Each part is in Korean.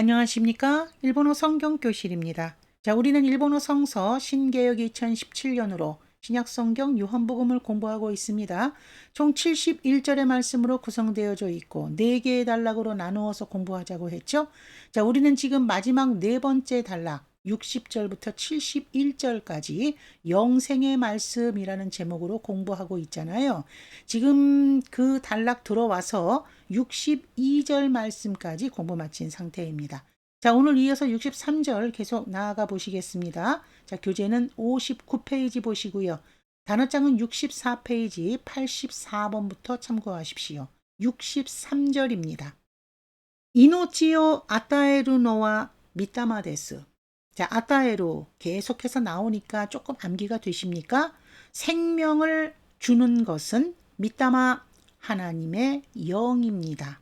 안녕하십니까? 일본어 성경 교실입니다. 자, 우리는 일본어 성서 신개역 2017년으로 신약 성경 요한복음을 공부하고 있습니다. 총 71절의 말씀으로 구성되어져 있고 4개의 단락으로 나누어서 공부하자고 했죠. 자, 우리는 지금 마지막 네 번째 단락 60절부터 71절까지 영생의 말씀이라는 제목으로 공부하고 있잖아요. 지금 그 단락 들어와서 62절 말씀까지 공부 마친 상태입니다. 자, 오늘 이어서 63절 계속 나아가 보시겠습니다. 자, 교재는 59페이지 보시고요. 단어장은 64페이지 84번부터 참고하십시오. 63절입니다. 이노치오 아타에루노와 미타마데스. 자, 아타에로 계속해서 나오니까 조금 암기가 되십니까? 생명을 주는 것은 미타마 하나님의 영입니다.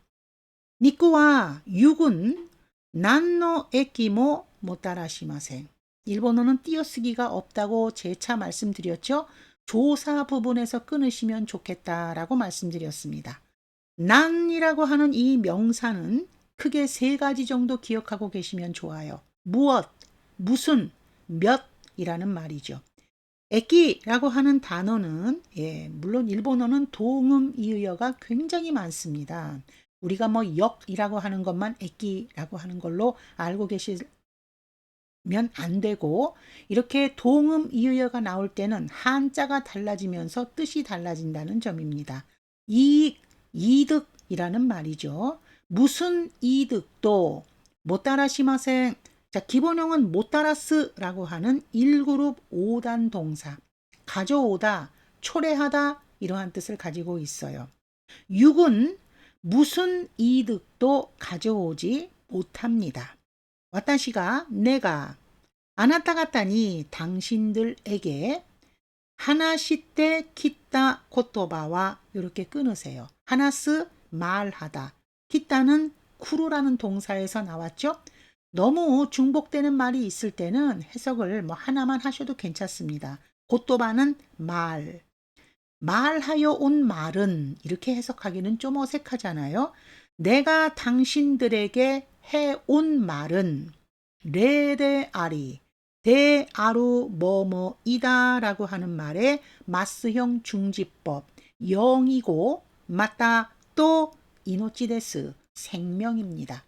니꾸와 육은 난노 에키모 모따라시마생. 일본어는 띄어쓰기가 없다고 재차 말씀드렸죠. 조사 부분에서 끊으시면 좋겠다라고 말씀드렸습니다. 난이라고 하는 이 명사는 크게 세 가지 정도 기억하고 계시면 좋아요. 무엇, 무슨, 몇이라는 말이죠. 에끼라고 하는 단어는 예, 물론 일본어는 동음 이의어가 굉장히 많습니다. 우리가 뭐 역이라고 하는 것만 에끼라고 하는 걸로 알고 계시면 안 되고 이렇게 동음 이의어가 나올 때는 한자가 달라지면서 뜻이 달라진다는 점입니다. 이익, 이득이라는 말이죠. 무슨 이득도 못 따라시마생 자, 기본형은 못 따라스라고 하는 1그룹 5단 동사. 가져오다, 초래하다 이러한 뜻을 가지고 있어요. 6은 무슨 이득도 가져오지 못합니다. 와타시가 내가 아나타 가타니 당신들에게 하나시때 키타 코토바와 이렇게 끊으세요. 하나스 말하다. 키타는 쿠루라는 동사에서 나왔죠. 너무 중복되는 말이 있을 때는 해석을 뭐 하나만 하셔도 괜찮습니다. 고토바는 말. 말하여 온 말은 이렇게 해석하기는 좀 어색하잖아요. 내가 당신들에게 해온 말은 레데아리 대아루 뭐뭐이다라고 하는 말의 마스형 중지법 영이고 맞다 또 이노치데스 생명입니다.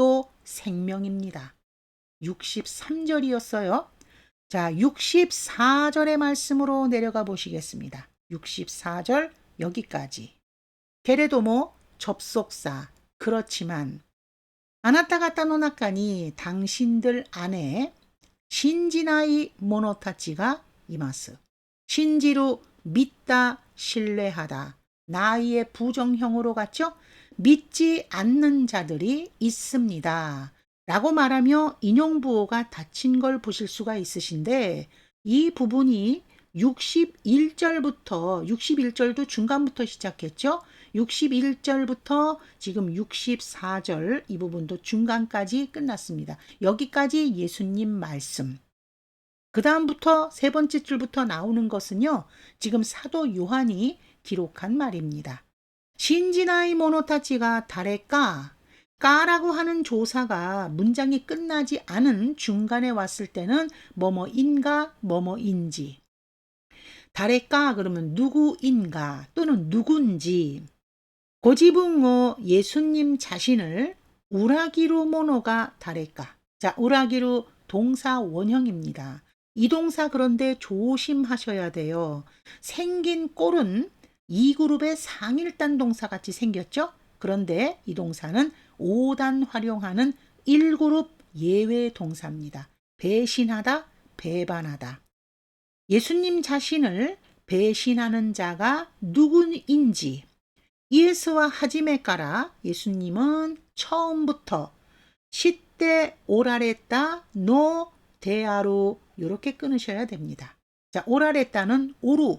또 생명입니다. 63절이었어요. 자, 64절의 말씀으로 내려가 보시겠습니다. 64절 여기까지. 게레도모 접속사 그렇지만 아나타가타노 나카니 당신들 안에 신지나이 모노타치가 이마스. 신지로 믿다 신뢰하다. 나이의 부정형으로 갔죠? 믿지 않는 자들이 있습니다. 라고 말하며 인용부호가 닫힌 걸 보실 수가 있으신데 이 부분이 61절부터 61절도 중간부터 시작했죠. 61절부터 지금 64절 이 부분도 중간까지 끝났습니다. 여기까지 예수님 말씀. 그 다음부터 세 번째 줄부터 나오는 것은요. 지금 사도 요한이 기록한 말입니다. 신지나이 모노타치가 다레까? 까라고 하는 조사가 문장이 끝나지 않은 중간에 왔을 때는 뭐뭐인가 뭐뭐인지. 다레까? 그러면 누구인가 또는 누군지. 고지붕어 예수님 자신을 우라기루 모노가 다레까? 자 우라기루 동사 원형입니다. 이 동사 그런데 조심하셔야 돼요. 생긴 꼴은 이 그룹의 상일단 동사 같이 생겼죠? 그런데 이 동사는 5단 활용하는 1그룹 예외 동사입니다. 배신하다, 배반하다. 예수님 자신을 배신하는 자가 누구인지 예수와 하지메 까라 예수님은 처음부터 때 오라레따 노 데아루 이렇게 끊으셔야 됩니다. 자, 오라레따는 오루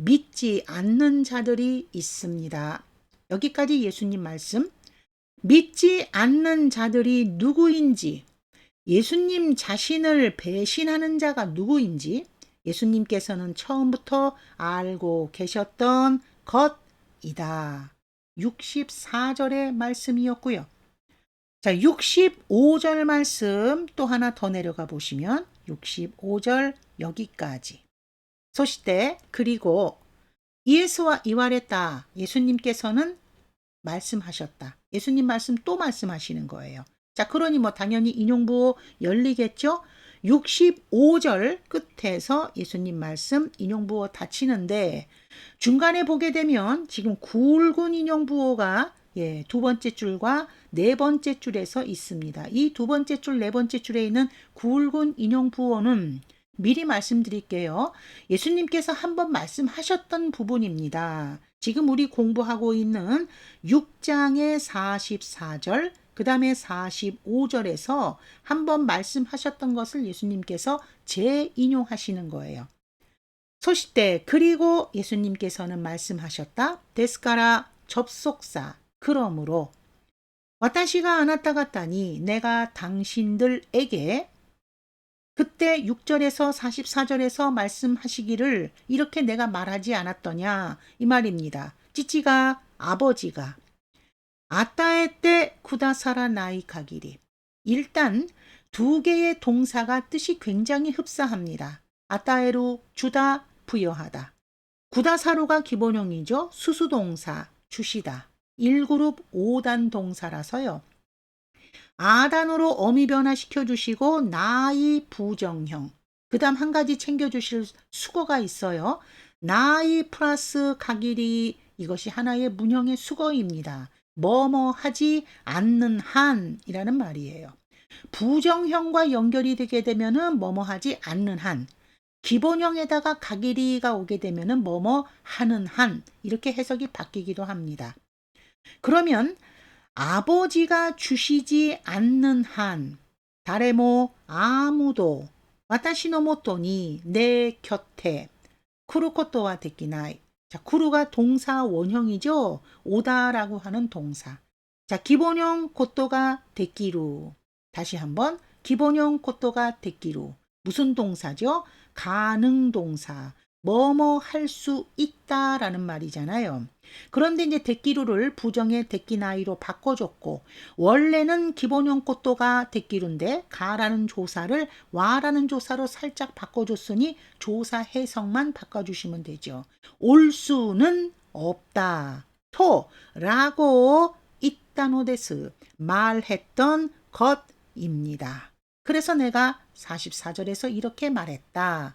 믿지 않는 자들이 있습니다. 여기까지 예수님 말씀. 믿지 않는 자들이 누구인지, 예수님 자신을 배신하는 자가 누구인지 예수님께서는 처음부터 알고 계셨던 것이다. 64절의 말씀이었고요. 자, 65절 말씀 또 하나 더 내려가 보시면 65절 여기까지. そして 그리고 예수와 이와랬다. 예수님께서는 말씀하셨다. 예수님 말씀 또 말씀하시는 거예요. 자, 그러니 뭐 당연히 인용부호 열리겠죠? 65절 끝에서 예수님 말씀 인용부호 닫히는데 중간에 보게 되면 지금 굵은 인용부호가 예, 두 번째 줄과 네 번째 줄에서 있습니다. 이 두 번째 줄, 네 번째 줄에 있는 굵은 인용부호는 미리 말씀드릴게요. 예수님께서 한번 말씀하셨던 부분입니다. 지금 우리 공부하고 있는 6장의 44절, 그 다음에 45절에서 한번 말씀하셨던 것을 예수님께서 재인용하시는 거예요. 소시때 그리고 예수님께서는 말씀하셨다. 데스카라 접속사 그러므로 와타시가 아나타 같다니 내가 당신들에게 그때 6절에서 44절에서 말씀하시기를 이렇게 내가 말하지 않았더냐 이 말입니다. 찌찌가 아버지가 아따에 때 쿠다사라 나이 가기리 일단 두 개의 동사가 뜻이 굉장히 흡사합니다. 아따에로 주다 부여하다. 구다사루가 기본형이죠. 수수동사 주시다. 1그룹 5단 동사라서요. 아단으로 어미 변화시켜 주시고 나이 부정형. 그 다음 한 가지 챙겨 주실 수거가 있어요. 나이 플러스 가길이 이것이 하나의 문형의 수거입니다. 뭐뭐 하지 않는 한이라는 말이에요. 부정형과 연결이 되게 되면은 뭐뭐 하지 않는 한. 기본형에다가 가길이가 오게 되면은 뭐뭐 하는 한 이렇게 해석이 바뀌기도 합니다. 그러면 아버지가 주시지 않는 한 다레모 아무도 와타시노 모토니 내 곁에 쿠루코토와 데키나이. 자 쿠루가 동사 원형이죠? 오다라고 하는 동사. 자 기본형 코토가 데키루. 다시 한번 기본형 코토가 데키루. 무슨 동사죠? 가능 동사 뭐뭐 할 수 있다라는 말이잖아요. 그런데 이제 데끼루를 부정의 데끼나이로 바꿔줬고 원래는 기본형 꽃도가 데끼루인데 가라는 조사를 와라는 조사로 살짝 바꿔줬으니 조사 해석만 바꿔주시면 되죠. 올 수는 없다. 토라고 있다노데스 말했던 것입니다. 그래서 내가 44절에서 이렇게 말했다.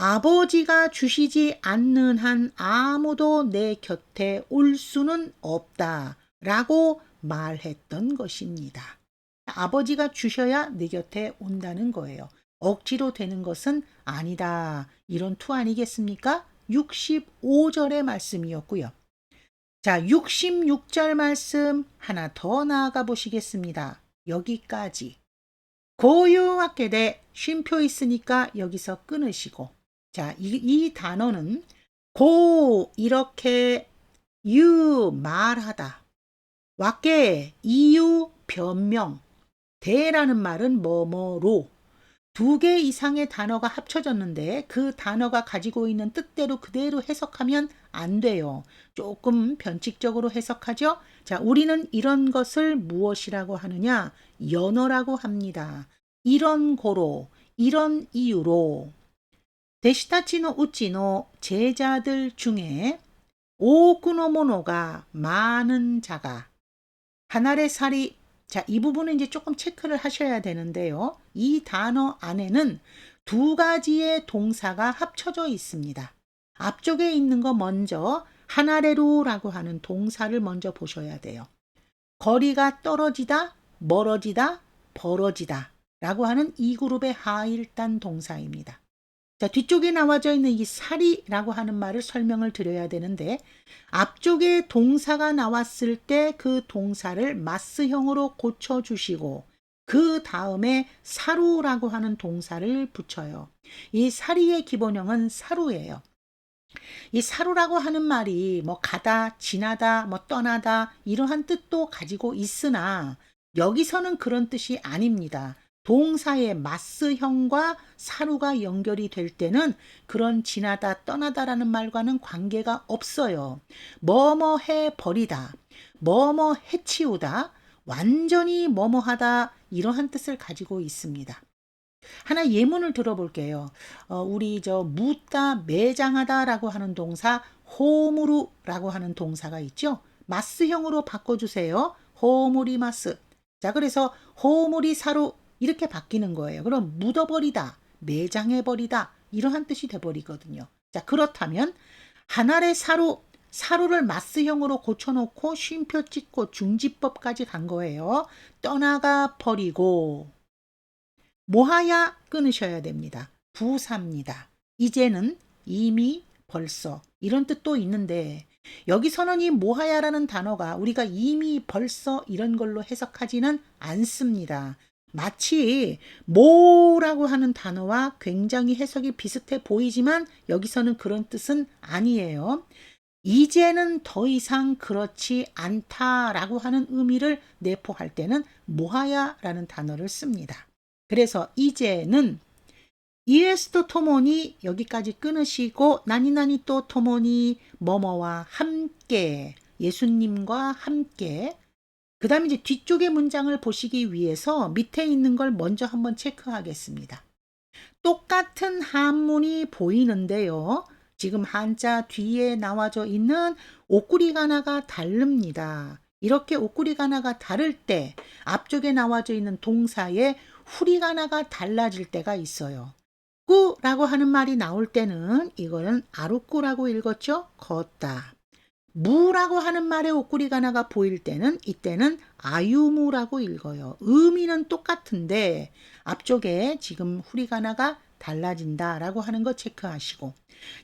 아버지가 주시지 않는 한 아무도 내 곁에 올 수는 없다. 라고 말했던 것입니다. 아버지가 주셔야 내 곁에 온다는 거예요. 억지로 되는 것은 아니다. 이런 투 아니겠습니까? 65절의 말씀이었고요. 자, 66절 말씀 하나 더 나아가 보시겠습니다. 여기까지. 고유학계대 쉼표 있으니까 여기서 끊으시고 자, 이, 이 단어는 고 이렇게 유 말하다. 왁계 이유 변명. 대라는 말은 뭐뭐로. 두 개 이상의 단어가 합쳐졌는데 그 단어가 가지고 있는 뜻대로 그대로 해석하면 안 돼요. 조금 변칙적으로 해석하죠. 자, 우리는 이런 것을 무엇이라고 하느냐? 연어라고 합니다. 이런 고로, 이런 이유로 데시타치노 우찌노 제자들 중에 오쿠노 모노가 많은 자가 하나의 살이 자, 이 부분은 이제 조금 체크를 하셔야 되는데요. 이 단어 안에는 두 가지의 동사가 합쳐져 있습니다. 앞쪽에 있는 거 먼저 하나레루라고 하는 동사를 먼저 보셔야 돼요. 거리가 떨어지다, 멀어지다, 벌어지다 라고 하는 이 그룹의 하일단 동사입니다. 자, 뒤쪽에 나와져 있는 이 살이라고 하는 말을 설명을 드려야 되는데 앞쪽에 동사가 나왔을 때 그 동사를 마스형으로 고쳐 주시고 그 다음에 사루라고 하는 동사를 붙여요. 이 사리의 기본형은 사루예요. 이 사루라고 하는 말이 뭐 가다, 지나다, 뭐 떠나다 이러한 뜻도 가지고 있으나 여기서는 그런 뜻이 아닙니다. 동사의 마스형과 사루가 연결이 될 때는 그런 지나다 떠나다라는 말과는 관계가 없어요. 뭐뭐 해 버리다, 뭐뭐 해치우다, 완전히 뭐뭐하다 이러한 뜻을 가지고 있습니다. 하나 예문을 들어볼게요. 어, 우리 저 묻다, 매장하다라고 하는 동사 호무루라고 하는 동사가 있죠. 마스형으로 바꿔주세요. 호무리마스. 자, 그래서 호무리 사루 이렇게 바뀌는 거예요. 그럼 묻어버리다, 매장해버리다 이러한 뜻이 돼버리거든요. 자 그렇다면 하나의 사루 사루를 마스형으로 고쳐놓고 쉼표 찍고 중지법까지 간 거예요. 떠나가 버리고 모하야 끊으셔야 됩니다. 부사입니다. 이제는 이미 벌써 이런 뜻도 있는데 여기서는 이 모하야라는 단어가 우리가 이미 벌써 이런 걸로 해석하지는 않습니다. 마치 뭐라고 하는 단어와 굉장히 해석이 비슷해 보이지만 여기서는 그런 뜻은 아니에요. 이제는 더 이상 그렇지 않다라고 하는 의미를 내포할 때는 모하야라는 단어를 씁니다. 그래서 이제는 이에스토 토모니 여기까지 끊으시고 나니나니 또 토모니 뭐뭐와 함께 예수님과 함께 그 다음에 이제 뒤쪽의 문장을 보시기 위해서 밑에 있는 걸 먼저 한번 체크하겠습니다. 똑같은 한문이 보이는데요. 지금 한자 뒤에 나와져 있는 오꾸리 가나가 다릅니다. 이렇게 오꾸리 가나가 다를 때 앞쪽에 나와져 있는 동사의 후리 가나가 달라질 때가 있어요. 꾸라고 하는 말이 나올 때는 이거는 아루꾸라고 읽었죠? 걷다. 무라고 하는 말의 옷구리 가나가 보일 때는 이때는 아유무라고 읽어요. 의미는 똑같은데 앞쪽에 지금 후리가나가 달라진다라고 하는 거 체크하시고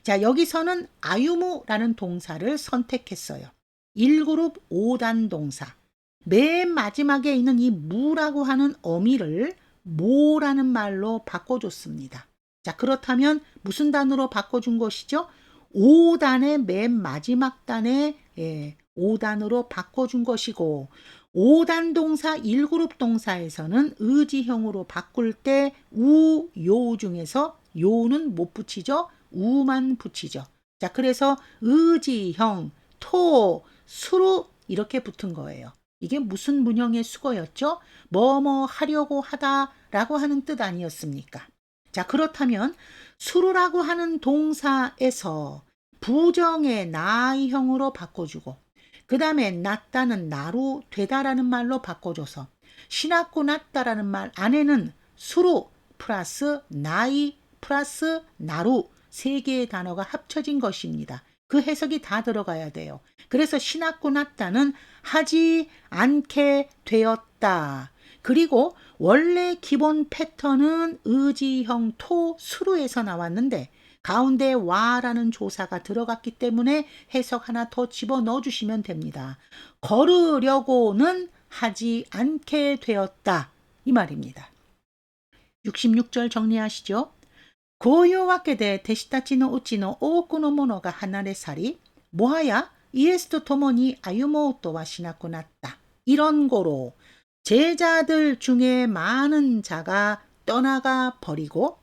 자 여기서는 아유무라는 동사를 선택했어요. 1그룹 5단 동사 맨 마지막에 있는 이 무라고 하는 어미를 모라는 말로 바꿔줬습니다. 자 그렇다면 무슨 단으로 바꿔준 것이죠? 5단의 맨 마지막 단에 예, 5단으로 바꿔준 것이고 5단 동사 1그룹 동사에서는 의지형으로 바꿀 때 우, 요 중에서 요는 못 붙이죠. 우만 붙이죠. 자, 그래서 의지형, 토, 수로 이렇게 붙은 거예요. 이게 무슨 문형의 수거였죠? 뭐뭐 하려고 하다라고 하는 뜻 아니었습니까? 자, 그렇다면 수로라고 하는 동사에서 부정의 나이형으로 바꿔주고 그 다음에 낫다는 나로 되다라는 말로 바꿔줘서 신학고 낫다라는 말 안에는 수로 플러스 나이 플러스 나로 세 개의 단어가 합쳐진 것입니다. 그 해석이 다 들어가야 돼요. 그래서 신학고 낫다는 하지 않게 되었다. 그리고 원래 기본 패턴은 의지형 토 수로에서 나왔는데 가운데 와라는 조사가 들어갔기 때문에 해석 하나 더 집어 넣어 주시면 됩니다. 걸으려고는 하지 않게 되었다. 이 말입니다. 66절 정리하시죠. 고요와케데 데시타치노 우치노 오쿠노 모노가 하나레 살이 모하야 이에스토 토모니 아유모토와 시나쿠났다. 이런 거로 제자들 중에 많은 자가 떠나가 버리고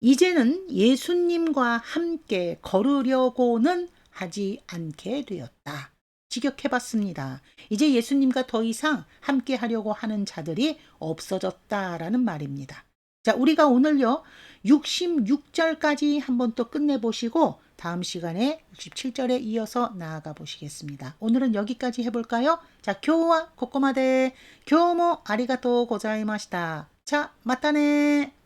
이제는 예수님과 함께 걸으려고는 하지 않게 되었다. 직역해 봤습니다. 이제 예수님과 더 이상 함께 하려고 하는 자들이 없어졌다라는 말입니다. 자, 우리가 오늘요, 66절까지 한번 또 끝내보시고, 다음 시간에 67절에 이어서 나아가 보시겠습니다. 오늘은 여기까지 해볼까요? 자, 교와 고코마데, 교모 아리가또 고자이마시다. 자, 맞다네.